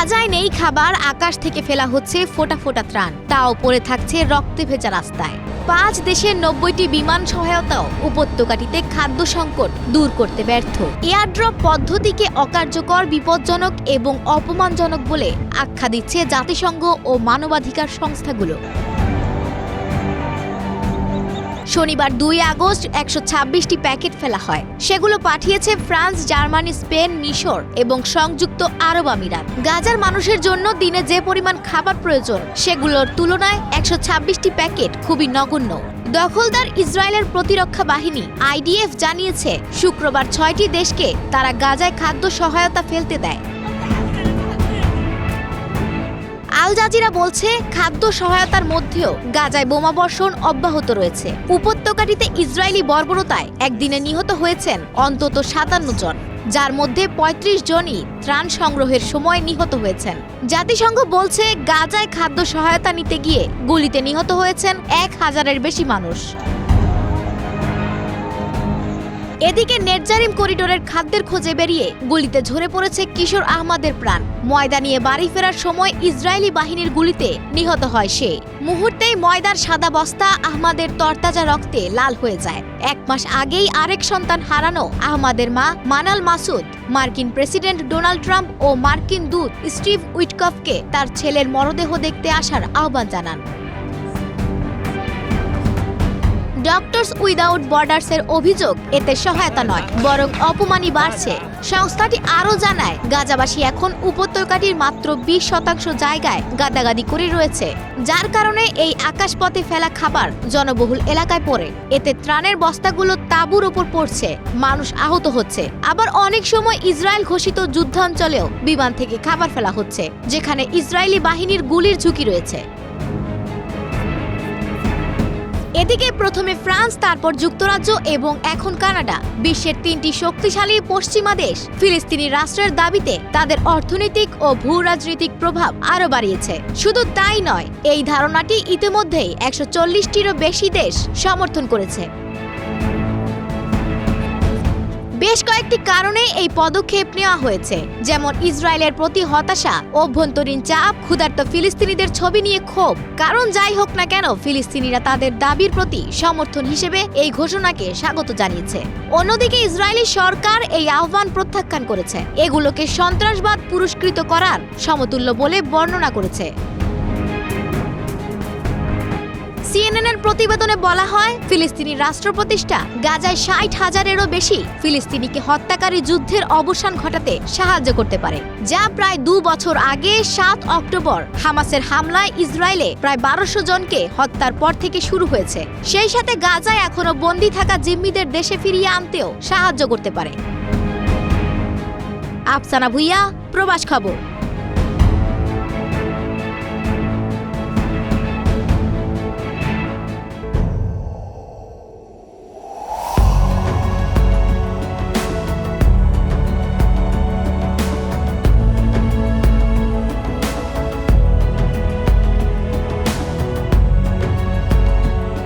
গাজায় নেই খাবার, আকাশ থেকে ফেলা হচ্ছে ফোটা ফোটা ত্রাণ। তাও পড়ে থাকছে রক্তে ভেজা রাস্তায়। পাঁচ দেশের নব্বইটি বিমান সহায়তাও উপত্যকাটিতে খাদ্য সংকট দূর করতে ব্যর্থ। এয়ারড্রপ পদ্ধতিকে অকার্যকর, বিপজ্জনক এবং অপমানজনক বলে আখ্যা দিচ্ছে জাতিসংঘ ও মানবাধিকার সংস্থাগুলো। শনিবার দুই আগস্ট একশো ছাব্বিশটি প্যাকেট ফেলা হয়। সেগুলো পাঠিয়েছে ফ্রান্স, জার্মানি, স্পেন, মিশর এবং সংযুক্ত আরব আমিরাত। গাজার মানুষের জন্য দিনে যে পরিমাণ খাবার প্রয়োজন, সেগুলোর তুলনায় একশো ছাব্বিশটি প্যাকেট খুবই নগণ্য। দখলদার ইসরায়েলের প্রতিরক্ষা বাহিনী, আইডিএফ, জানিয়েছে, শুক্রবার ছয়টি দেশকে তারা গাজায় খাদ্য সহায়তা ফেলতে দেয়। আল জাজিরা বলছে, খাদ্য সহায়তার মধ্যেও গাজায় বোমাবর্ষণ অব্যাহত রয়েছে। উপত্যকাটিতে ইসরায়েলি বর্বরতায় একদিনে নিহত হয়েছেন অন্তত সাতান্ন জন, যার মধ্যে ৩৫ জনই ত্রাণ সংগ্রহের সময় নিহত হয়েছেন। জাতিসংঘ বলছে, গাজায় খাদ্য সহায়তা নিতে গিয়ে গুলিতে নিহত হয়েছেন এক হাজারের বেশি মানুষ। এদিকে নেটজারিম করিডোরের খাদ্যের খোঁজে বেরিয়ে গুলিতে ঝরে পড়েছে কিশোর আহমদের প্রাণ। ময়দা নিয়ে বাড়ি ফেরার সময় ইসরায়েলি বাহিনীর গুলিতে নিহত হয় সে। মুহূর্তেই ময়দার সাদা বস্তা আহমাদের তরতাজা রক্তে লাল হয়ে যায়। এক মাস আগেই আরেক সন্তান হারানো আহমাদের মা মানাল মাসুদ, মার্কিন প্রেসিডেন্ট ডোনাল্ড ট্রাম্প ও মার্কিন দূত স্টিভ উইটকফকে তার ছেলের মরদেহ দেখতে আসার আহ্বান জানান। ডক্টরস উইদাউট বর্ডার্সের অভিযোগ এতে সহায়তা নয়, বরং অপমানই বাড়ছে। সংস্থাটি আরও জানায়, গাজাবাসী এখন উপত্যকাটির মাত্র বিশ শতাংশ জায়গায় গাদাগাদি করে রয়েছে, যার কারণে এই আকাশপথে ফেলা খাবার জনবহুল এলাকায় পড়ে। এতে ত্রাণের বস্তাগুলো তাঁবুর ওপর পড়ছে, মানুষ আহত হচ্ছে। আবার অনেক সময় ইসরায়েল ঘোষিত যুদ্ধাঞ্চলেও বিমান থেকে খাবার ফেলা হচ্ছে, যেখানে ইসরায়েলি বাহিনীর গুলির ঝুঁকি রয়েছে। এদিকে প্রথমে ফ্রান্স, তারপর যুক্তরাজ্য এবং এখন কানাডা। বিশ্বের তিনটি শক্তিশালী পশ্চিমা দেশ, ফিলিস্তিনি রাষ্ট্রের দাবিতে তাদের অর্থনৈতিক ও ভূ রাজনৈতিক প্রভাব আরও বাড়িয়েছে। শুধু তাই নয়, এই ধারণাটি ইতিমধ্যেই একশো চল্লিশটিরও বেশি দেশ সমর্থন করেছে। বেশ কয়েকটি কারণে এই পদক্ষেপ নেওয়া হয়েছে। যেমন ইসরায়েলের প্রতি হতাশা, অভ্যন্তরীণ চাপ, ক্ষুধার্ত ফিলিস্তিনিদের ছবি নিয়ে ক্ষোভ। কারণ যাই হোক না কেন, ফিলিস্তিনিরা তাদের দাবির প্রতি সমর্থন হিসেবে এই ঘোষণাকে স্বাগত জানিয়েছে। অন্যদিকে ইসরায়েলি সরকার এই আহ্বান প্রত্যাখ্যান করেছে। এগুলোকে সন্ত্রাসবাদ পুরস্কৃত করার সমতুল্য বলে বর্ণনা করেছে। প্রতিবেদনে বলা হয়, ফিলিস্তিনি রাষ্ট্র প্রতিষ্ঠা গাজায় ষাট হাজারেরও বেশি ফিলিস্তিনিকে হত্যাকারী যুদ্ধের অবসান ঘটাতে সাহায্য করতে পারে, যা প্রায় দু বছর আগে সাত অক্টোবর হামাসের হামলায় ইসরায়েলে প্রায় বারোশো জনকে হত্যার পর থেকে শুরু হয়েছে। সেই সাথে গাজায় এখনও বন্দী থাকা জিম্মিদের দেশে ফিরিয়ে আনতেও সাহায্য করতে পারে। আফসানা ভুইয়া, প্রবাস খবর।